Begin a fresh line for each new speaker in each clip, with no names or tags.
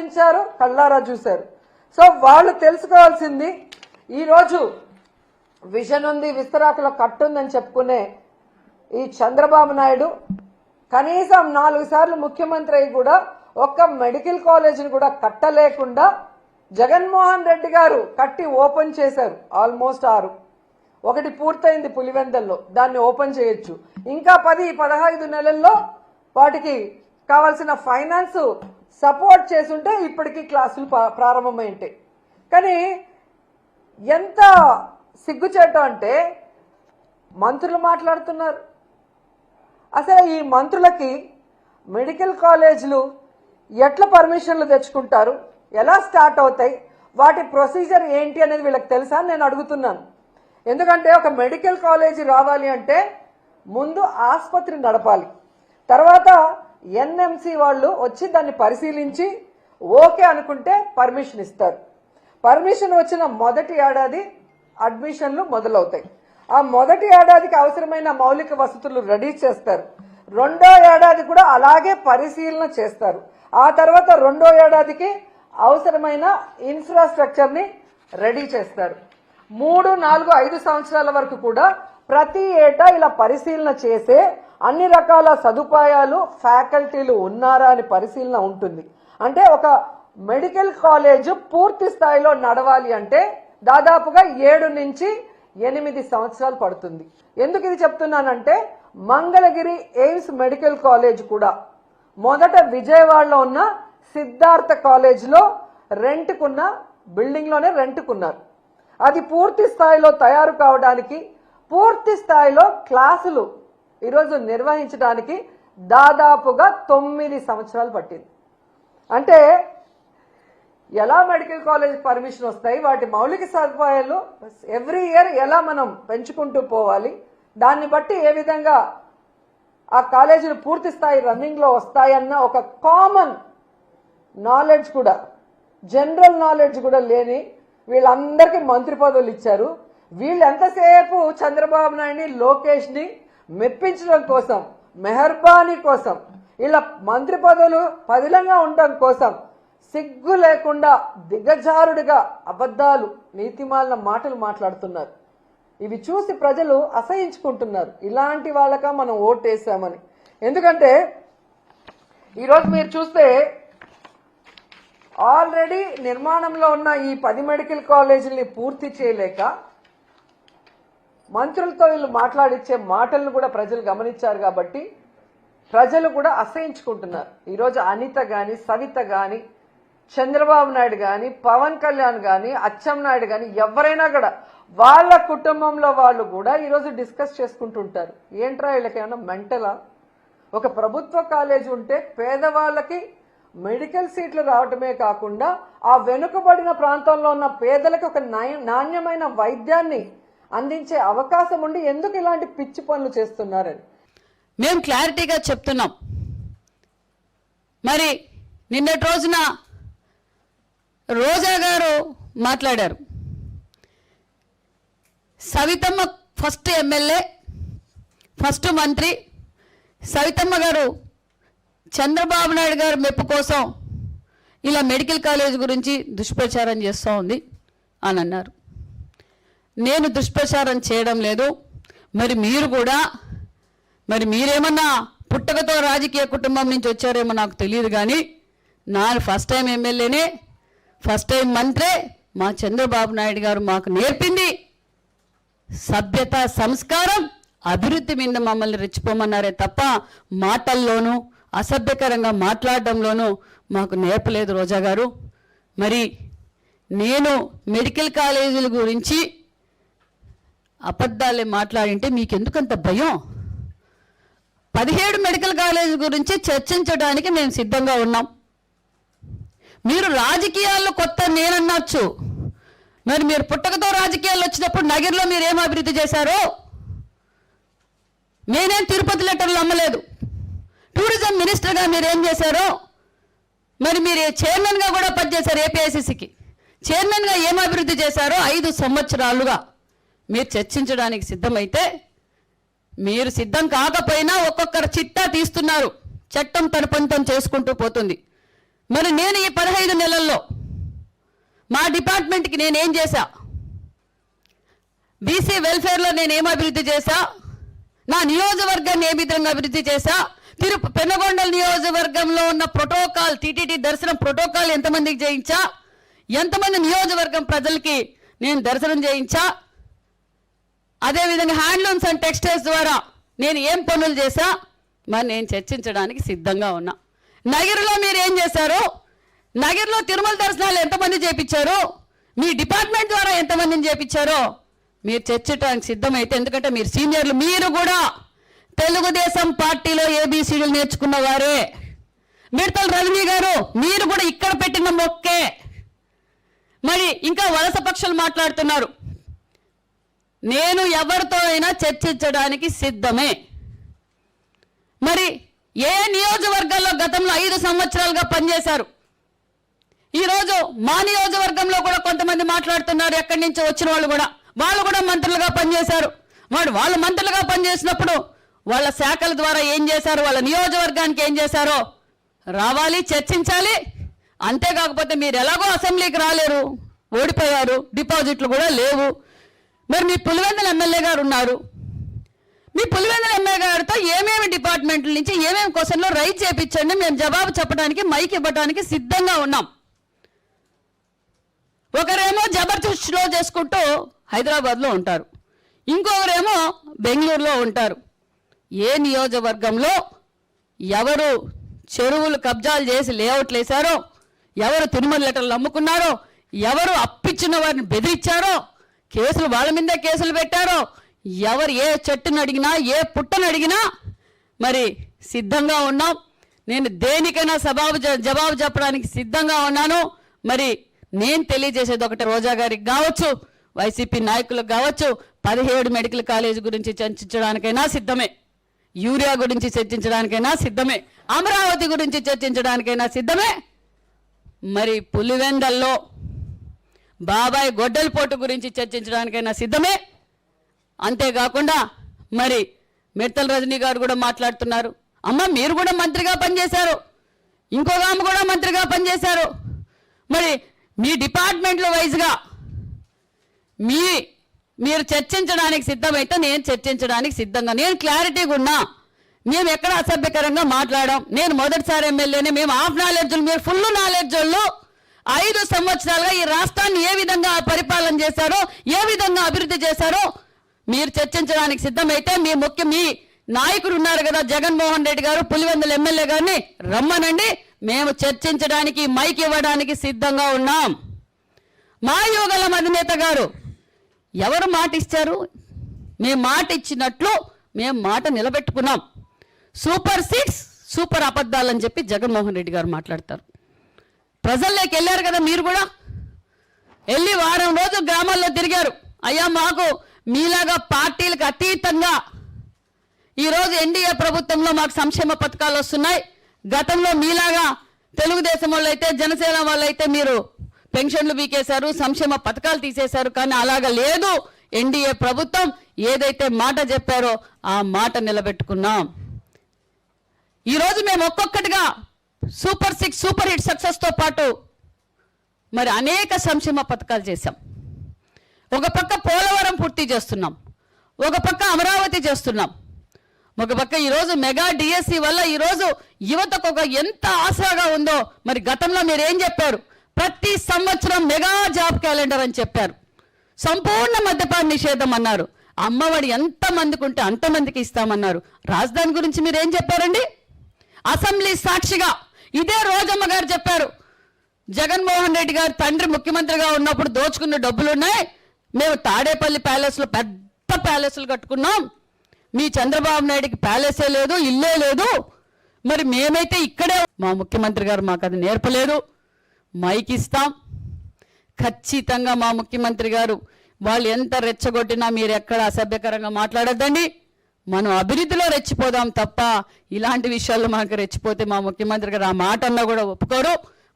గుర్తించారు కళ్ళారా చూశారు. సో వాళ్ళు తెలుసుకోవాల్సింది ఈరోజు విజన్ ఉంది విస్తరాకులో కట్టుందని చెప్పుకునే ఈ చంద్రబాబు నాయుడు కనీసం నాలుగు సార్లు ముఖ్యమంత్రి అయి కూడా ఒక్క మెడికల్ కాలేజీని కూడా కట్టలేకుండా జగన్మోహన్ రెడ్డి గారు కట్టి ఓపెన్ చేశారు ఆల్మోస్ట్ ఆరు. ఒకటి పూర్తయింది పులివెందల్లో దాన్ని ఓపెన్ చేయొచ్చు. ఇంకా పది పదహైదు నెలల్లో వాటికి కావాల్సిన ఫైనాన్స్ సపోర్ట్ చేసుంటే ఇప్పటికీ క్లాసులు ప్రారంభమై ఉంటాయి కానీ ఎంత సిగ్గుచేట అంటే మంత్రులు మాట్లాడుతున్నారు. అసలు ఈ మంత్రులకి మెడికల్ కాలేజీలు ఎట్లా పర్మిషన్లు తెచ్చుకుంటారు? ఎలా స్టార్ట్ అవుతాయి? వాటి ప్రొసీజర్ ఏంటి అనేది వీళ్ళకి తెలుసా నేను అడుగుతున్నాను. ఎందుకంటే ఒక మెడికల్ కాలేజీ రావాలి అంటే ముందు ఆసుపత్రి నడపాలి. తర్వాత ఎన్ఎంసి వాళ్ళు వచ్చి దాన్ని పరిశీలించి ఓకే అనుకుంటే పర్మిషన్ ఇస్తారు. పర్మిషన్ వచ్చిన మొదటి ఏడాది అడ్మిషన్లు మొదలవుతాయి. ఆ మొదటి ఏడాదికి అవసరమైన మౌలిక వసతులు రెడీ చేస్తారు. రెండో ఏడాది కూడా అలాగే పరిశీలన చేస్తారు. ఆ తర్వాత రెండో ఏడాదికి అవసరమైన ఇన్ఫ్రాస్ట్రక్చర్ని రెడీ చేస్తారు. మూడు నాలుగు ఐదు సంవత్సరాల వరకు కూడా ప్రతి ఏటా ఇలా పరిశీలన చేసే అన్ని రకాల సదుపాయాలు ఫ్యాకల్టీలు ఉన్నారా అని పరిశీలన ఉంటుంది. అంటే ఒక మెడికల్ కాలేజ్ పూర్తి స్థాయిలో నడవాలి అంటే దాదాపుగా ఏడు నుంచి ఎనిమిది సంవత్సరాలు పడుతుంది. ఎందుకు ఇది చెప్తున్నానంటే మంగళగిరి ఎయిమ్స్ మెడికల్ కాలేజ్ కూడా మొదట విజయవాడలో ఉన్న సిద్ధార్థ కాలేజ్లో రెంట్కున్న బిల్డింగ్లోనే రెంట్కున్నారు. అది పూర్తి స్థాయిలో తయారు కావడానికి పూర్తి స్థాయిలో క్లాసులు ఈరోజు నిర్వహించడానికి దాదాపుగా తొమ్మిది సంవత్సరాలు పట్టింది. అంటే ఎలా మెడికల్ కాలేజ్ పర్మిషన్ వస్తాయి వాటి మౌలిక సదుపాయాలు ఎవ్రీ ఇయర్ ఎలా మనం పెంచుకుంటూ పోవాలి దాన్ని బట్టి ఏ విధంగా ఆ కాలేజీలు పూర్తి స్థాయి రన్నింగ్లో వస్తాయన్న ఒక కామన్ నాలెడ్జ్ కూడా జనరల్ నాలెడ్జ్ కూడా లేని వీళ్ళందరికీ మంత్రి పదవులు ఇచ్చారు. వీళ్ళు ఎంతసేపు చంద్రబాబు నాయుడిని లోకేష్ని మెప్పించడం కోసం మెహర్బానీ కోసం ఇలా మంత్రి పదవులు పదిలంగా ఉండడం కోసం సిగ్గు లేకుండా దిగజారుడిగా అబద్ధాలు నీతిమాలిన మాటలు మాట్లాడుతున్నారు. ఇవి చూసి ప్రజలు అసహించుకుంటున్నారు. ఇలాంటి వాళ్ళక మనం ఓటేసామని. ఎందుకంటే ఈరోజు మీరు చూస్తే ఆల్రెడీ నిర్మాణంలో ఉన్న ఈ పది మెడికల్ కాలేజీల్ని పూర్తి చేయలేక మంత్రులతో వీళ్ళు మాట్లాడిచ్చే మాటలను కూడా ప్రజలు గమనించారు కాబట్టి ప్రజలు కూడా అసహించుకుంటున్నారు. ఈరోజు అనిత గాని సవిత గాని చంద్రబాబు నాయుడు గాని పవన్ కళ్యాణ్ గాని అచ్చెన్నాయుడు గాని ఎవరైనా కూడా వాళ్ళ కుటుంబంలో వాళ్ళు కూడా ఈరోజు డిస్కస్ చేసుకుంటుంటారు. ఏంట్రా వీళ్ళకేమైనా మెంటలా? ఒక ప్రభుత్వ కాలేజ్ ఉంటే పేదవాళ్ళకి మెడికల్ సీట్లు రావటమే కాకుండా ఆ వెనుకబడిన ప్రాంతంలో ఉన్న పేదలకు ఒక నాణ్యమైన వైద్యాన్ని అందించే అవకాశం ఉండి ఎందుకు ఇలాంటి పిచ్చి పనులు చేస్తున్నారని.
మేము క్లారిటీగా చెప్తున్నాం. మరి నిన్నటి రోజున రోజా గారు మాట్లాడారు. సవితమ్మ ఫస్ట్ ఎమ్మెల్యే ఫస్ట్ మంత్రి. సవితమ్మ గారు చంద్రబాబు నాయుడు గారు మెప్పు కోసం ఇలా మెడికల్ కాలేజ్ గురించి దుష్ప్రచారం చేస్తూ ఉంది అని అన్నారు. నేను దుష్ప్రచారం చేయడం లేదు. మరి మీరు కూడా మరి మీరేమన్నా పుట్టకతో రాజకీయ కుటుంబం నుంచి వచ్చారేమో నాకు తెలియదు కానీ నా ఫస్ట్ టైం ఎమ్మెల్యేనే ఫస్ట్ టైం మంత్రే మా చంద్రబాబు నాయుడు గారు మాకు నేర్పింది. సభ్యత సంస్కారం అభివృద్ధి మీద మమ్మల్ని రెచ్చిపోమన్నారే తప్ప మాటల్లోనూ అసభ్యకరంగా మాట్లాడడంలోనూ మాకు నేర్పలేదు రోజా గారు. మరి నేను మెడికల్ కాలేజీల గురించి అబద్ధాలే మాట్లాడింటే మీకెందుకంత భయం? పదిహేడు మెడికల్ కాలేజ్ గురించి చర్చించడానికి మేము సిద్ధంగా ఉన్నాం. మీరు రాజకీయాల్లో కొత్త నేనన్నచ్చు. మరి మీరు పుట్టకతో రాజకీయాలు వచ్చినప్పుడు నగిరిలో మీరు ఏం అభివృద్ధి చేశారో? నేనేం తిరుపతి లెటర్లు అమ్మలేదు. టూరిజం మినిస్టర్గా మీరు ఏం చేశారో? మరి మీరు చైర్మన్గా కూడా పనిచేశారు ఏపీఐసిసికి చైర్మన్గా ఏం అభివృద్ధి చేశారో? ఐదు సంవత్సరాలుగా. మీరు చర్చించడానికి సిద్ధమైతే మీరు సిద్ధం కాకపోయినా ఒక్కొక్కరు చిట్టా తీస్తున్నారు. చట్టం తన పంతం చేసుకుంటూ పోతుంది. మరి నేను ఈ పదహైదు నెలల్లో మా డిపార్ట్మెంట్కి నేనేం చేశా? బీసీ వెల్ఫేర్లో నేను అభివృద్ధి చేశా? నా నియోజకవర్గాన్ని ఏ విధంగా అభివృద్ధి చేశా? తిరు పెనగొండల నియోజకవర్గంలో ఉన్న ప్రోటోకాల్ టీటీడీ దర్శనం ప్రోటోకాల్ ఎంతమందికి చేయించా? ఎంతమంది నియోజకవర్గం ప్రజలకి నేను దర్శనం చేయించా? అదేవిధంగా హ్యాండ్లూమ్స్ అండ్ టెక్స్టైల్స్ ద్వారా నేను ఏం పనులు చేశా? మరి నేను చర్చించడానికి సిద్ధంగా ఉన్నా. నగిరిలో మీరు ఏం చేశారు? నగిరిలో తిరుమల దర్శనాలు ఎంతమంది చేపించారు? మీ డిపార్ట్మెంట్ ద్వారా ఎంతమందిని చేపించారో? మీరు చర్చించడానికి సిద్ధమైతే ఎందుకంటే మీరు సీనియర్లు మీరు కూడా తెలుగుదేశం పార్టీలో ఏబీసీడీలు నేర్చుకున్న వారే. మిడతల రజనీ గారు మీరు కూడా ఇక్కడ పెట్టిన మొక్కే. మరి ఇంకా వలస పక్షులు మాట్లాడుతున్నారు. నేను ఎవరితో అయినా చర్చించడానికి సిద్ధమే. మరి ఏ నియోజకవర్గాల్లో గతంలో ఐదు సంవత్సరాలుగా పనిచేశారు? ఈరోజు మా నియోజకవర్గంలో కూడా కొంతమంది మాట్లాడుతున్నారు ఎక్కడి నుంచి వచ్చిన వాళ్ళు కూడా. వాళ్ళు కూడా మంత్రులుగా పనిచేశారు. వాడు వాళ్ళు మంత్రులుగా పనిచేసినప్పుడు వాళ్ళ శాఖల ద్వారా ఏం చేశారు? వాళ్ళ నియోజకవర్గానికి ఏం చేశారో రావాలి చర్చించాలి. అంతేకాకపోతే మీరు ఎలాగో అసెంబ్లీకి రాలేరు ఓడిపోయారు డిపాజిట్లు కూడా లేవు. మరి మీ పులివెందుల ఎమ్మెల్యే గారు ఉన్నారు. మీ పులివెందుల ఎమ్మెల్యే గారితో ఏమేమి డిపార్ట్మెంట్ల నుంచి ఏమేమి క్వశ్చన్లో రైట్ చేపించండి మేము జవాబు చెప్పడానికి మైక్ ఇవ్వడానికి సిద్ధంగా ఉన్నాం. ఒకరేమో జబర్దస్త్లో చేసుకుంటూ హైదరాబాద్లో ఉంటారు. ఇంకొకరేమో బెంగళూరులో ఉంటారు. ఏ నియోజకవర్గంలో ఎవరు చెరువులు కబ్జాలు చేసి లేఅవుట్లు వేశారో ఎవరు తిరుమల లెటర్లు అమ్ముకున్నారో ఎవరు అప్పిచ్చిన వారిని బెదిరించారో కేసులు వాళ్ళ మీదే కేసులు పెట్టారు ఎవరు ఏ చెట్టును అడిగినా ఏ పుట్టను అడిగినా మరి సిద్ధంగా ఉన్నాం. నేను దేనికైనా సబాబు జ- జవాబు చెప్పడానికి సిద్ధంగా ఉన్నాను. మరి నేను తెలియజేసేది ఒకటి రోజా గారికి కావచ్చు వైసీపీ నాయకులకు కావచ్చు పదిహేడు మెడికల్ కాలేజ్ గురించి చర్చించడానికైనా సిద్ధమే. యూరియా గురించి చర్చించడానికైనా సిద్ధమే. అమరావతి గురించి చర్చించడానికైనా సిద్ధమే. మరి పులివెందల్లో బాబాయ్ గొడ్డలిపోటు గురించి చర్చించడానికైనా సిద్ధమే? అంతేకాకుండా మరి మిడతల రజనీ గారు కూడా మాట్లాడుతున్నారు. అమ్మ మీరు కూడా మంత్రిగా పనిచేశారు. ఇంకొక ఆమె కూడా మంత్రిగా పనిచేశారు. మరి మీ డిపార్ట్మెంట్లో వైజ్గా మీ మీరు చర్చించడానికి సిద్ధమైతే నేను చర్చించడానికి సిద్ధంగా. నేను క్లారిటీగా ఉన్నా. మేము ఎక్కడ అసభ్యకరంగా మాట్లాడాం. నేను మొదటిసారి ఎమ్మెల్యేని. మేము హాఫ్ నాలెడ్జ్ మీరు ఫుల్ నాలెడ్జ్ వాళ్ళు. ఐదు సంవత్సరాలుగా ఈ రాష్ట్రాన్ని ఏ విధంగా పరిపాలన చేశారో ఏ విధంగా అభివృద్ధి చేశారో మీరు చర్చించడానికి సిద్ధమైతే మీ ముఖ్య మీ నాయకుడు ఉన్నారు కదా జగన్మోహన్ రెడ్డి గారు పులివెందుల ఎమ్మెల్యే గారిని రమ్మనండి. మేము చర్చించడానికి మైక్ ఇవ్వడానికి సిద్ధంగా ఉన్నాం. మా యువగల అధినేత గారు ఎవరు మాట ఇచ్చారు? మేము మాట ఇచ్చినట్లు మేము మాట నిలబెట్టుకున్నాం. సూపర్ సిక్స్ సూపర్ అబద్ధాలని చెప్పి జగన్మోహన్ రెడ్డి గారు మాట్లాడతారు. ప్రజల్లోకి వెళ్ళారు కదా మీరు కూడా? వెళ్ళి వారం రోజు గ్రామాల్లో తిరిగారు. అయ్యా మాకు మీలాగా పార్టీలకు అతీతంగా ఈరోజు ఎన్డీఏ ప్రభుత్వంలో మాకు సంక్షేమ పథకాలు వస్తున్నాయి. గతంలో మీలాగా తెలుగుదేశం వాళ్ళు అయితే జనసేన వాళ్ళు అయితే మీరు పెన్షన్లు బీకేశారు సంక్షేమ పథకాలు తీసేశారు. కానీ అలాగా లేదు. ఎన్డీఏ ప్రభుత్వం ఏదైతే మాట చెప్పారో ఆ మాట నిలబెట్టుకున్నాం. ఈరోజు మేము ఒక్కొక్కటిగా సూపర్ సిక్స్ సూపర్ హిట్ సక్సెస్తో పాటు మరి అనేక సంక్షేమ పథకాలు చేశాం. ఒక పక్క పోలవరం పూర్తి చేస్తున్నాం. ఒక పక్క అమరావతి చేస్తున్నాం. ఒక పక్క ఈరోజు మెగా డిఎస్సి వల్ల ఈరోజు యువతకు ఒక ఎంత ఆశగా ఉందో మరి గతంలో మీరు ఏం చెప్పారు? ప్రతి సంవత్సరం మెగా జాబ్ క్యాలెండర్ అని చెప్పారు. సంపూర్ణ మద్యపాన నిషేధం అన్నారు. అమ్మఒడి ఎంత మందికి ఉంటే అంతమందికి ఇస్తామన్నారు. రాజధాని గురించి మీరు ఏం చెప్పారండి? అసెంబ్లీ సాక్షిగా ఇదే రోజమ్మ గారు చెప్పారు. జగన్మోహన్ రెడ్డి గారు తండ్రి ముఖ్యమంత్రిగా ఉన్నప్పుడు దోచుకున్న డబ్బులున్నాయి. మేము తాడేపల్లి ప్యాలెస్లో పెద్ద ప్యాలెస్లు కట్టుకున్నాం. మీ చంద్రబాబు నాయుడికి ప్యాలెసే లేదు ఇల్లే లేదు. మరి మేమైతే ఇక్కడే మా ముఖ్యమంత్రి గారు మాకు అది నేర్పలేదు. మైక్ ఇస్తాం. ఖచ్చితంగా మా ముఖ్యమంత్రి గారు వాళ్ళు ఎంత రెచ్చగొట్టినా మీరు ఎక్కడ అసభ్యకరంగా మాట్లాడొద్దండి. మనం అభివృద్ధిలో రెచ్చిపోదాం తప్ప ఇలాంటి విషయాల్లో మనకు రెచ్చిపోతే మా ముఖ్యమంత్రి గారు ఆ మాట అన్నా కూడా ఒప్పుకోరు.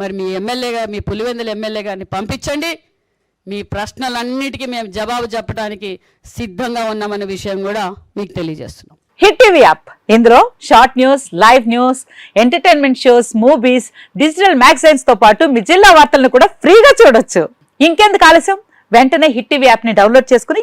మరి మీ ఎమ్మెల్యేగా మీ పులివెందుల ఎమ్మెల్యే గారిని పంపించండి. మీ ప్రశ్నలన్నిటికీ మేము జవాబు చెప్పడానికి సిద్ధంగా ఉన్నామనే విషయం కూడా మీకు తెలియజేస్తున్నాం.
Hit TV app. ఇందులో short news live news entertainment shows movies digital మ్యాగజైన్స్తో పాటు మీ జిల్లా వార్తలను కూడా ఫ్రీగా చూడొచ్చు. ఇంకెందుకు ఆలస్యం? వెంటనే హిట్ టీవీ యాప్ని డౌన్లోడ్ చేసుకుని